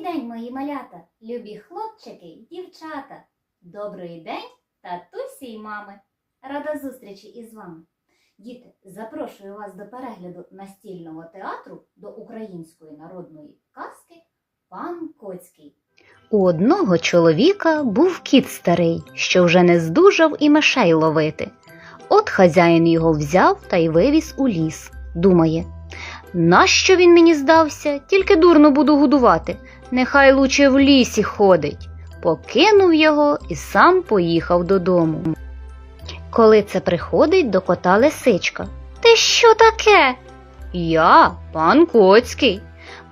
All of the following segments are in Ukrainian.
Добрий день, мої малята, любі хлопчики й дівчата. Добрий день, татусі й мами. Рада зустрічі із вами. Діти, запрошую вас до перегляду настільного театру до української народної казки Пан Коцький. У одного чоловіка був кіт старий, що вже не здужав і мишей ловити. От хазяїн його взяв та й вивіз у ліс. Думає, нащо він мені здався, тільки дурно буду годувати. Нехай лучше в лісі ходить. Покинув його і сам поїхав додому. Коли це приходить до кота лисичка. Ти що таке? Я, пан Коцький.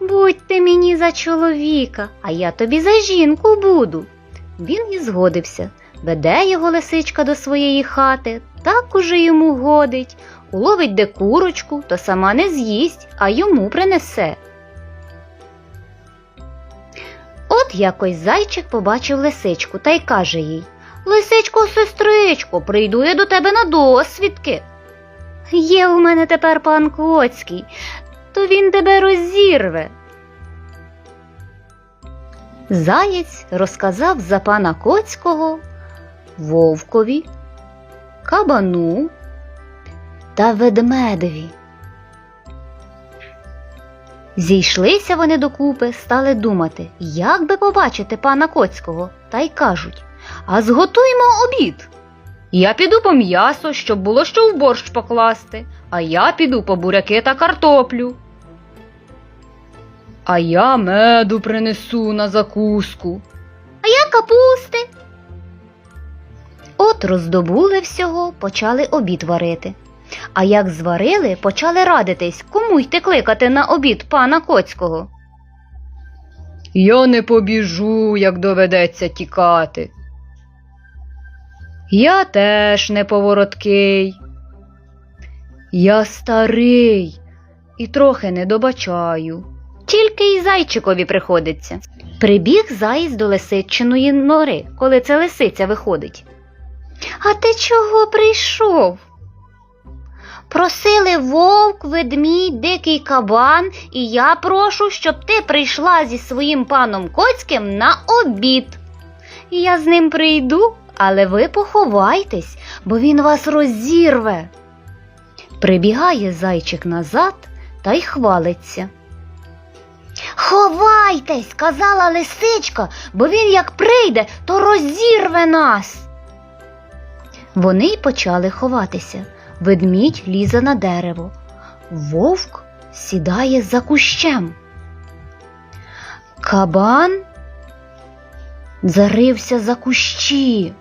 Будьте мені за чоловіка, а я тобі за жінку буду. Він і згодився. Веде його лисичка до своєї хати, так уже йому годить, уловить де курочку, то сама не з'їсть, а йому принесе. От якось зайчик побачив лисичку та й каже їй Лисичко, сестричко, прийду я до тебе на досвідки. Є у мене тепер пан Коцький, то він тебе розірве. Заєць розказав за пана Коцького вовкові, кабану та ведмедеві. Зійшлися вони докупи, стали думати, як би побачити пана Коцького, та й кажуть А зготуймо обід. Я піду по м'ясо, щоб було що в борщ покласти, а я піду по буряки та картоплю. А я меду принесу на закуску. А я капусти. От роздобули всього, почали обід варити. А як зварили, почали радитись, кому йти кликати на обід пана Коцького. Я не побіжу, як доведеться тікати. Я теж не повороткий. Я старий і трохи не добачаю. Тільки й зайчикові приходиться. Прибіг заєць до лисичиної нори, коли це лисиця виходить. А ти чого прийшов? Просили вовк, ведмідь, дикий кабан, і я прошу, щоб ти прийшла зі своїм паном Коцьким на обід. Я з ним прийду, але ви поховайтесь, бо він вас розірве. Прибігає зайчик назад та й хвалиться. Ховайтесь, казала лисичка, бо він як прийде, то розірве нас. Вони й почали ховатися. Ведмідь лізе на дерево. Вовк сідає за кущем. Кабан зарився за кущі.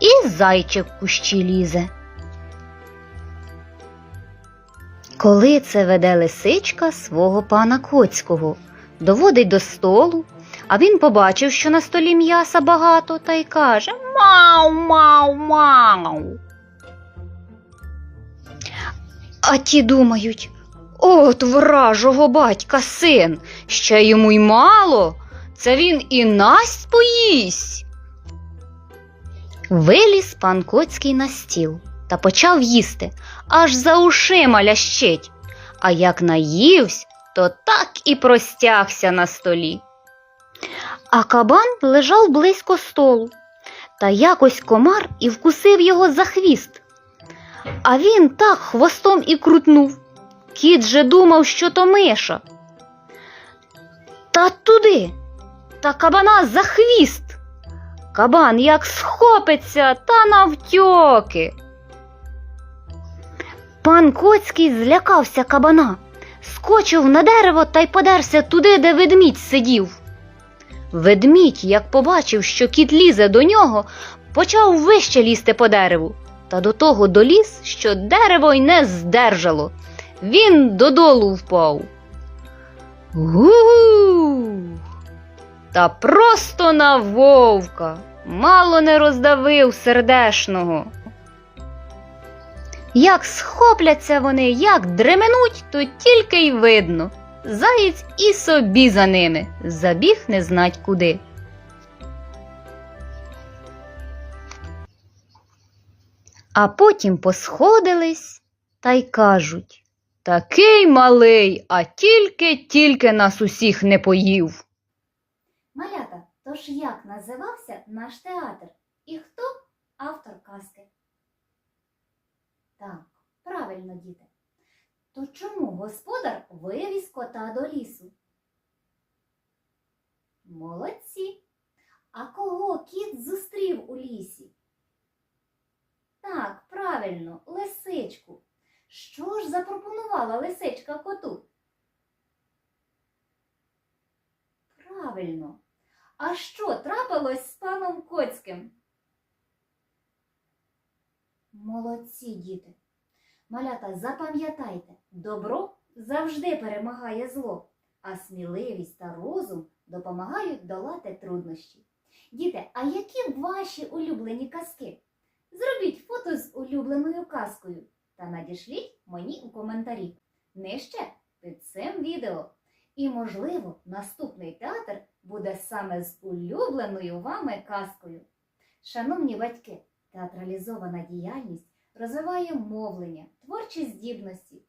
І зайчик в кущі лізе. Коли це веде лисичка свого пана Коцького, доводить до столу, а він побачив, що на столі м'яса багато, та й каже Мау, мау, мау. А ті думають, от вражого батька син, ще йому й мало, це він і насть поїсть. Виліз пан Коцький на стіл та почав їсти, аж за ушима лящить. А як наївсь, то так і простягся на столі. А кабан лежав близько столу, та якось комар і вкусив його за хвіст. А він так хвостом і крутнув. Кіт же думав, що то миша. Та туди, та кабана за хвіст. Кабан як схопиться та навтьоки. Пан Коцький злякався кабана, скочив на дерево та й подерся туди, де ведмідь сидів. Ведмідь, як побачив, що кіт лізе до нього, почав вище лізти по дереву, та до того доліз, що дерево й не здержало. Він додолу впав. Гу. Та просто на вовка, мало не роздавив сердешного. Як схопляться вони, як дременуть, то тільки й видно. Заєць і собі за ними забіг не знать куди. А потім посходились та й кажуть Такий малий, а тільки-тільки нас усіх не поїв. Малята, Тож як називався наш театр? І хто автор казки? Так, правильно, діти. То чому господар вивіз кота до лісу? Молодці. А кого кіт зустрів у лісі? Так, правильно, лисичку. Що ж запропонувала лисичка коту? Правильно. А що трапилось з паном Коцьким? Молодці, діти. Малята, запам'ятайте, добро завжди перемагає зло, а сміливість та розум допомагають долати труднощі. Діти, а які ваші улюблені казки? Зробіть фото з улюбленою казкою та надішліть мені у коментарі. Нижче під цим відео. І, можливо, наступний театр буде саме з улюбленою вами казкою. Шановні батьки, театралізована діяльність розвиває мовлення, творчі здібності,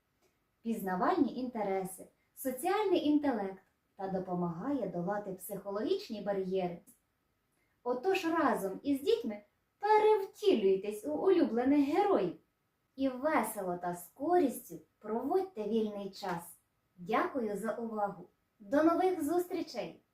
пізнавальні інтереси, соціальний інтелект та допомагає долати психологічні бар'єри. Отож разом із дітьми перевтілюйтесь у улюблених героїв і весело та з користю проводьте вільний час. Дякую за увагу! До нових зустрічей!